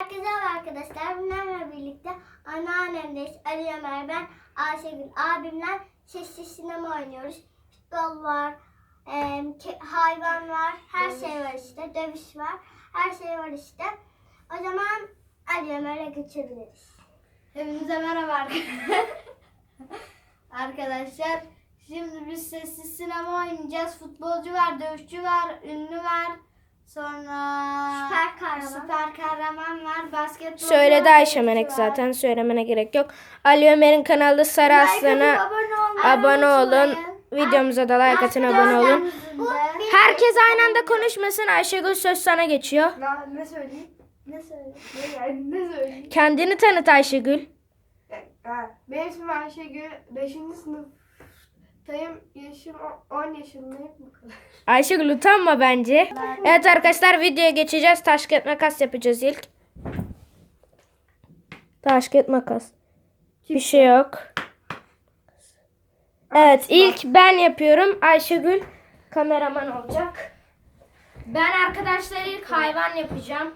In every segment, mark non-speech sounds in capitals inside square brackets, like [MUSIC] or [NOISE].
Herkese merhaba arkadaşlar. Bunlarla birlikte anneannemdeyiz. Ali Ömer, ben Ayşegül. Abimler sessiz sinema oynuyoruz. Futbol var, ke- hayvan var, her şey var işte. Dövüş var, her şey var işte. O zaman Ali Ömer'e geçebiliriz. Hepinize merhaba arkadaşlar. [LAUGHS] arkadaşlar. Şimdi biz sessiz sinema oynayacağız. Futbolcu var, dövüşçü var, ünlü var. Sonra Süper kahraman. süper kahraman var, basketbolcu Söyledi Ayşe var. zaten söylemene gerek yok. Ali Ömer'in kanalı Sarı Like Aslan'a abone olun. Videomuza da like atın abone olun. Herkes aynı anda konuşmasın. Ayşegül söz sana geçiyor. ne söyleyeyim? Ne söyleyeyim? Ne, ne söyleyeyim? Kendini tanıt Ayşegül. Benim ismim Ayşegül. 5. sınıftayım. Yaşım o- 10 yaşındayım. Bu kadar. Ayşegül utanma bence. Evet arkadaşlar videoya geçeceğiz. Taş kağıt makas yapacağız ilk. Taş kağıt makas. Bir şey yok. Evet ilk ben yapıyorum. Ayşegül kameraman olacak. Ben arkadaşlar ilk hayvan yapacağım.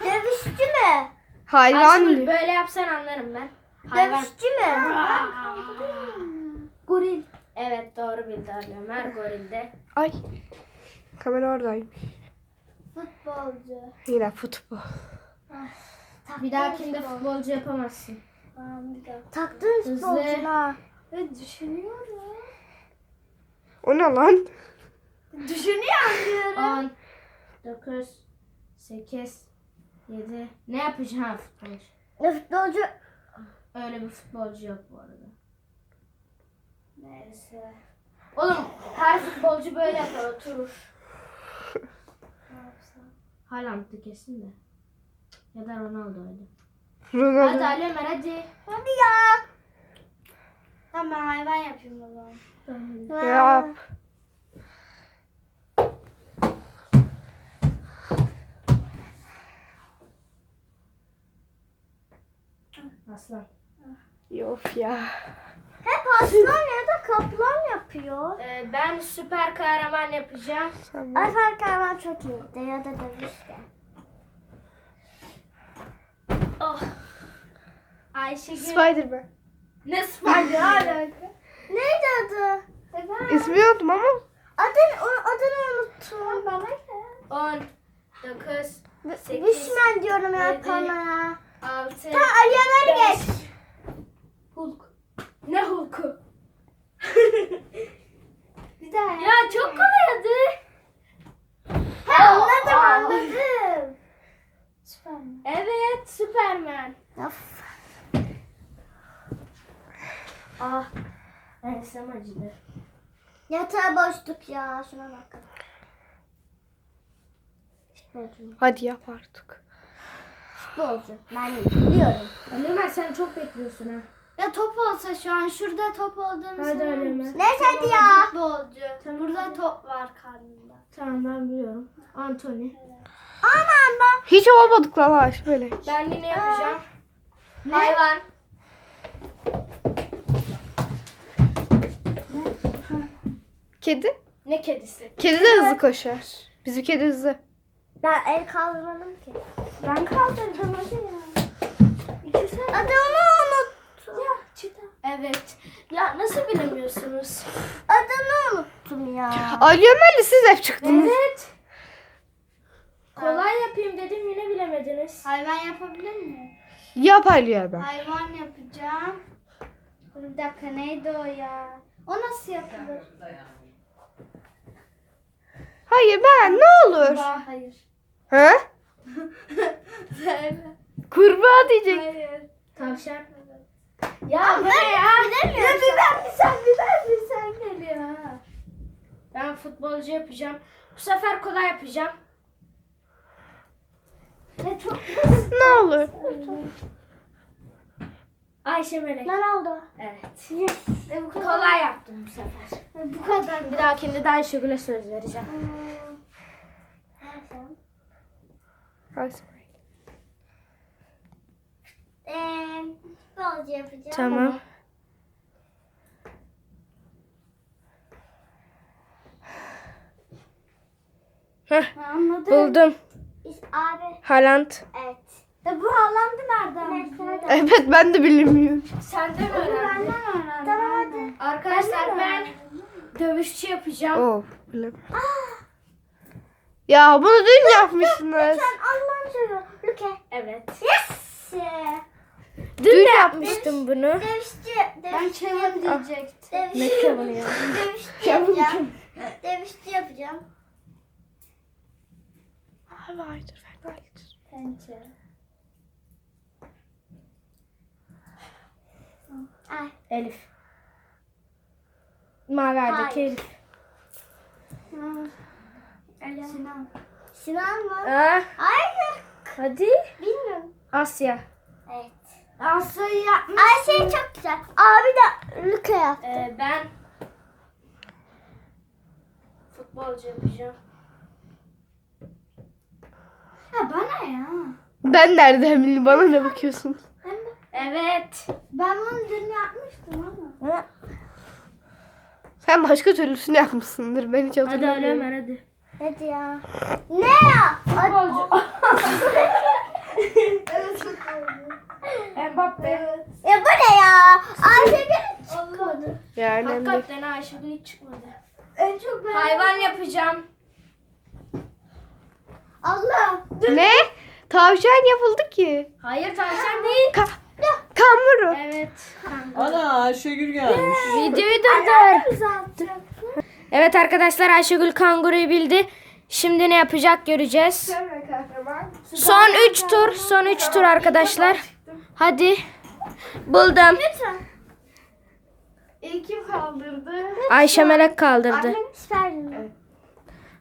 Dövüşçü mü? Hayvan Ayşegül böyle yapsan anlarım ben. Hayvan. Dövüşçü mü? Goril. Evet doğru bildi Ali Ömer gorilde. Ay. Kamera oradaymış. Futbolcu. Yine futbol. Bir dahakinde futbolcu yapamazsın. Taktığın Hızlı. sporcuna. Ben düşünüyorum. O ne lan? Düşünüyorum diyorum. 10 9 8 7 Ne yapacağım futbolcu? Futbolcu Öyle bir futbolcu yok bu arada. Neyse. Oğlum her futbolcu böyle yapar oturur. Haaland'dı kesin de. Ya da Ronaldo'ydu. Hadi Ronaldo. Ali Ömer hadi. Hadi ya. Tamam ben hayvan yapayım o zaman. Yap. Aslan. Yok ya. Hep aslan ya da kaplan yapıyor. Ee, ben süper kahraman yapacağım. Tamam. Alper kahraman çok iyiydi ya da dövüşte. Oh. Ayşegül. Spiderman. ne Spider alaka? Neydi adı? İsmi yoktum ama. Adını, o- adını unuttum. Bana gel. 10 9 8 Düşman diyorum ya Yedi. kameraya. 6 Tamam Ali Ömer'i geç. Hulk. Ne Hulk'u? [LAUGHS] Bir daha ya çok kolay adı. Ha, anladım anladım. Süperman. Evet Superman. Of. Ah. Ensem acıdı. Yatağa boşluk ya şuna bak. Hadi yap artık. Futbolcu. Ben biliyorum. Ömer sen çok bekliyorsun ha. Ya top olsa şu an şurada top olduğunu Hadi söyler misin? Ömer. Neyse hadi ya. Futbolcu. Burada top var karnında. Tamam ben biliyorum. Anthony. Aman bak. Hiç olmadık lan Ayşe böyle. Ben yine yapacağım. Hayvan. Kedi. Ne kedisi? Kedi de hızlı koşar. Bizim kedi hızlı. Ben el kaldırmadım ki. Ben kaldırdım hadi ya. Adını unuttum. Ya çita. Evet. Ya nasıl bilemiyorsunuz? Adını unuttum ya. Ali Ömer'le siz hep çıktınız. Evet. Kolay yapayım dedim yine bilemediniz. Hayvan yapabilir miyim? Yap Ali Ömer. Hayvan yapacağım. Dur Bir dakika neydi o ya? O nasıl yapılır? Hayır ben ne olur. Ba- hayır. He? Söyle. [LAUGHS] Kurbağa diyecek. Hayır. Tavşan. Ya bu ne ya? Ya biber bir sen biber bir sen geliyor ha. Ben futbolcu yapacağım. Bu sefer kolay yapacağım. Ne çok Ne olur. Ayşe Melek. Ne oldu? Evet. E, bu kadar. Kolay yaptım bu sefer. Bu kadar. Bir dahakinde de Ayşegül'e söz vereceğim. Ayşe. Eee futbolcu yapacağım. Tamam. Heh, Anladım. buldum. İs- Abi. Haaland. Evet. E bu Haaland'ı nereden buldun? Evet ben de bilmiyorum. Sen de mi Benden öğrendim. Tamam hadi. Arkadaşlar ben dövüşçü yapacağım. Oh. bilemedim. Ya bunu dün yapmışsınız. Sen Allah'ını seviyorum. Luke. Evet. Yes. Dün, Dün de yapmıştım bunu. Dövüşçü. Ben Dövüşçü. Kevin diyecektim. Ne Dövüşçü. kavunu ya? Dövüşçü yapacağım. Dövüşçü yapacağım. Pençe. Ay. Elif. Maverdeki Hayır. Elif. Sinan. Sinan mı? Aa, Hayır. hadi. Bilmiyorum. Asya. Evet. Asya'yı yapmış. Ayşe çok güzel. Abi de Luke yaptı. Ee, ben futbolcu yapacağım. Ha bana ya. Ben nereden bileyim bana ne bakıyorsun? Evet. Ben bunu dün yapmıştım ama. Sen başka türlüsünü yapmışsındır. Ben hiç Hadi Ali hatırlamıyorum. Ömer hadi. Hadi ya. Ne ya? Futbolcu. [LAUGHS] Mbappe. Ya bu ne ya? Ayşe gene çıkmadı. Ya önemli. değil. Hakikaten Ayşegül hiç çıkmadı. En çok ben. Hayvan yapacağım. Allah. Ne? Tavşan yapıldı ki. Hayır tavşan değil. Ka kanguru. Evet. Ana Ayşegül gelmiş. Videoyu durdur. Evet arkadaşlar Ayşegül kanguruyu bildi. Şimdi ne yapacak göreceğiz. Son 3 tur. Son 3 tur arkadaşlar. Hadi. Buldum. Lütfen. İlk kim kaldırdı? Ayşe Melek kaldırdı. Süper.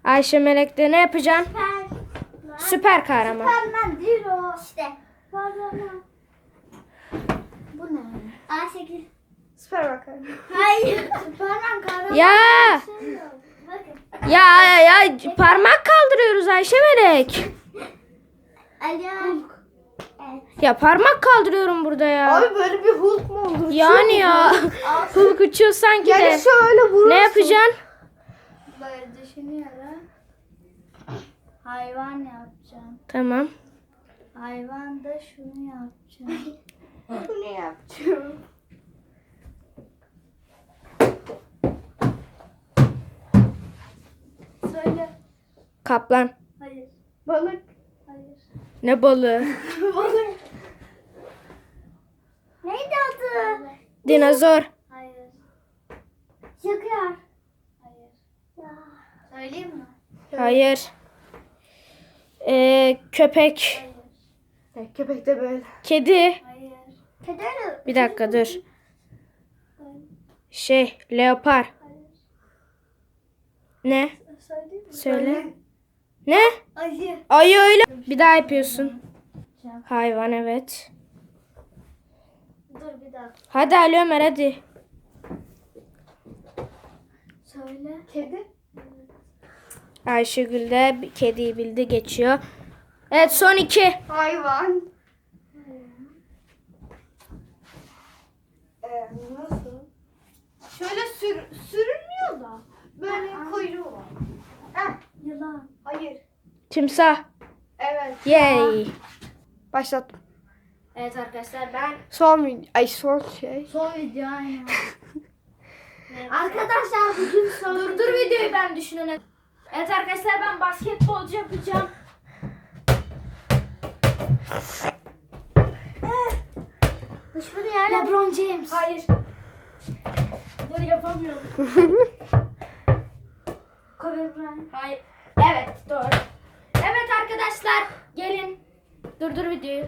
Ayşe Melek de ne yapacaksın? Süper. Süper kahraman. Süpermen değil o. İşte. Kahraman. Bu ne? Ayşegül. Süper bakalım. Hayır. Süperman kahraman. Ya Bakın. ya ya parmak kaldırıyoruz Ayşe Melek. Ali. Evet. Ya parmak kaldırıyorum burada ya. Abi böyle bir Hulk mu olur? Yani ya. Hulk uçuyor sanki Yani de. şöyle vurursun. Ne yapacaksın? Böyle düşünüyorum. Hayvan yapacağım. Tamam. Hayvan da şunu yapacağım. [LAUGHS] Yapacağım? Söyle. Kaplan. Hayır. Balık. Hayır. Ne balığı? [LAUGHS] Balık. Neydi adı? Dinozor. Hayır. Şakar. Hayır. Ya. Söyleyeyim mi? Hayır. Ee, köpek. Hayır. Köpek de böyle. Kedi. Bir dakika dur. Şey, leopar. Ne? Söyle. Ne? Ayı. Ayı öyle. Bir daha yapıyorsun. Hayvan evet. Dur bir dakika. Hadi Ali Ömer hadi. Söyle. Kedi. Ayşegül de kediyi bildi geçiyor. Evet son iki. Hayvan. Ee, nasıl? Şöyle sür, sürünmüyor da. Böyle kuyruğu var. Yılan. Hayır. Timsah. Evet. Yay. Başlattım. Evet arkadaşlar ben Son video. Ay son şey. Son video aynen. [LAUGHS] Arkadaşlar bugün son Durdur videoyu ben düşünene. Evet arkadaşlar ben basketbolcu yapacağım. Kuşbunu yerle. LeBron James. Hayır. Dur yapamıyorum. [LAUGHS] Kobe Bryant. Hayır. Evet doğru. Evet arkadaşlar gelin. Durdur videoyu.